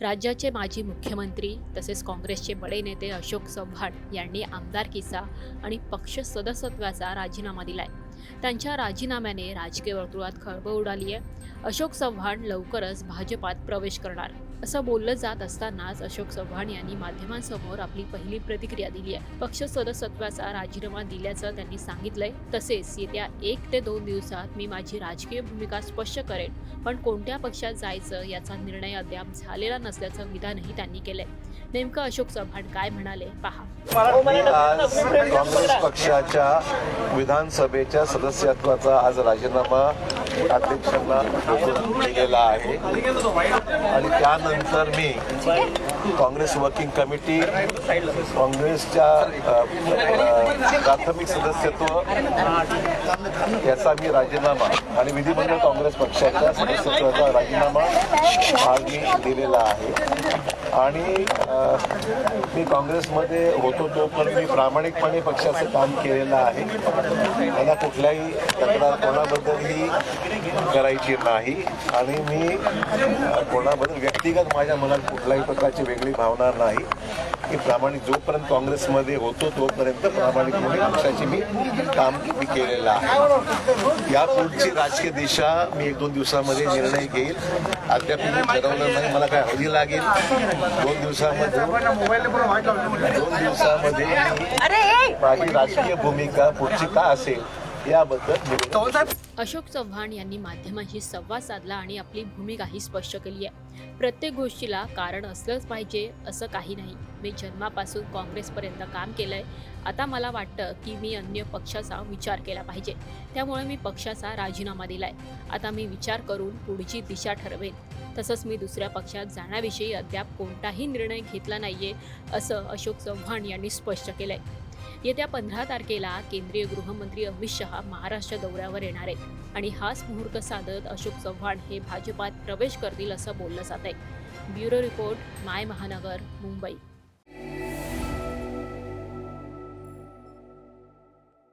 राज्याचे माजी मुख्यमंत्री तसेच काँग्रेसचे बडे नेते अशोक चव्हाण यांनी आमदारकीचा आणि पक्ष सदस्यत्वाचा राजीनामा दिलाय. त्यांच्या राजीनाम्याने राजकीय वर्तुळात खळबळ उडाली आहे. अशोक चव्हाण लवकरच भाजपात प्रवेश करणार. असं बोललं जात असतानाच अशोक चव्हाण यांनी माध्यमांसमोर आपली पहिली प्रतिक्रिया दिली आहे. पक्ष सदस्यत्वाचा राजीनामा दिल्याचं त्यांनी सांगितलंय. तसेच येत्या एक ते दोन दिवसात मी माझी राजकीय भूमिका स्पष्ट करेन. पण कोणत्या पक्षात जायचं याचा निर्णय अद्याप झालेला नसल्याचं विधानही त्यांनी केलंय. नेमकं अशोक चव्हाण काय म्हणाले? पहा. काँग्रेस पक्षाच्या विधानसभेच्या सदस्यत्वाचा आज राजीनामा अध्यक्षांना दिलेला आहे. आणि त्यानंतर मी काँग्रेस वर्किंग कमिटी काँग्रेसच्या प्राथमिक सदस्यत्व याचा मी राजीनामा आणि विधिमंडळ काँग्रेस पक्षाच्या सदस्यत्वाचा राजीनामा आज मी दिलेला आहे. आणि मी काँग्रेसमध्ये होतो तोपर्यंत मी प्रामाणिकपणे पक्षाचं काम केलेलं आहे. मला कुठल्याही तक्रार कोणाबद्दलही करायची नाही. आणि मी कोणाबद्दल व्यक्तिगत माझ्या मनात कुठल्याही प्रकारची वेगळी भावना नाही. की प्रामाणिक जोपर्यंत काँग्रेसमध्ये होतो तोपर्यंत प्रामाणिकपणे पक्षाची मी काम मी केलेलं आहे. या पुढची राजकीय दिशा मी एक दोन दिवसामध्ये निर्णय घेईल. अद्याप मी ठरवलं नाही. मला काय हवी लागेल? दोन दिवसामध्ये दोन दिवसामध्ये माझी राजकीय भूमिका पुढची काय असेल याबद्दल अशोक चव्हाण यांनी माध्यमांशी संवाद साधला आणि आपली भूमिकाही स्पष्ट केली आहे. प्रत्येक गोष्टीला कारण असलंच पाहिजे असं काही नाही. मी जन्मापासून काँग्रेसपर्यंत काम केलंय. आता मला वाटतं की मी अन्य पक्षाचा विचार केला पाहिजे. त्यामुळे मी पक्षाचा राजीनामा दिलाय. आता मी विचार करून पुढची दिशा ठरवेन. तसंच मी दुसऱ्या पक्षात जाण्याविषयी अद्याप कोणताही निर्णय घेतला नाहीये असं अशोक चव्हाण यांनी स्पष्ट केलं आहे येत्या पंधरा तारखेला केंद्रीय गृहमंत्री अमित शहा महाराष्ट्र दौऱ्यावर येणार आहेत आणि हाच मुहूर्त साधत अशोक चव्हाण हे भाजपात प्रवेश करतील असं बोललं जात आहे ब्युरो रिपोर्ट माय महानगर मुंबई.